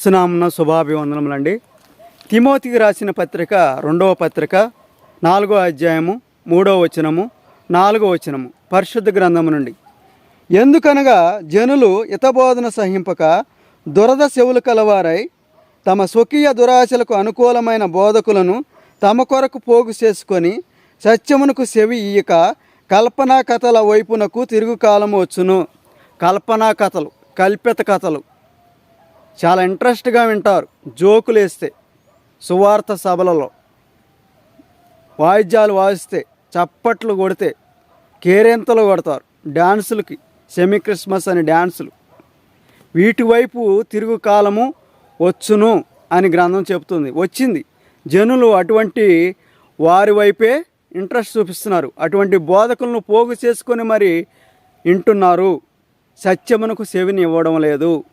సునామన శుభాభివందనములండి. తిమోతికి రాసిన పత్రిక రెండవ పత్రిక నాలుగో అధ్యాయము మూడో వచనము నాలుగో వచనము పరిశుద్ధ గ్రంథము నుండి. ఎందుకనగా జనులు హితబోధన సహింపక దురద చెవులు కలవారై తమ స్వకీయ దురాశలకు అనుకూలమైన బోధకులను తమ కొరకు పోగు చేసుకొని సత్యమునకు చెవి ఇయ్యక కల్పనా కథల వైపునకు తిరుగు కాలము వచ్చును. కల్పనా కథలు కల్పిత కథలు చాలా ఇంట్రెస్ట్గా వింటారు. జోకులు వేస్తే సువార్త సభలలో వాయిద్యాలు వాయిస్తే చప్పట్లు కొడితే కేరింతలు కొడతారు. డ్యాన్సులకి సెమీ క్రిస్మస్ అని డ్యాన్సులు వీటి వైపు తిరుగు కాలము వచ్చును అని గ్రంథం చెబుతుంది. వచ్చింది. జనులు అటువంటి వారి వైపే ఇంట్రెస్ట్ చూపిస్తున్నారు. అటువంటి బోధకులను పోగు చేసుకొని మరి వింటున్నారు. సత్యమునకు సెవిని ఇవ్వడం లేదు.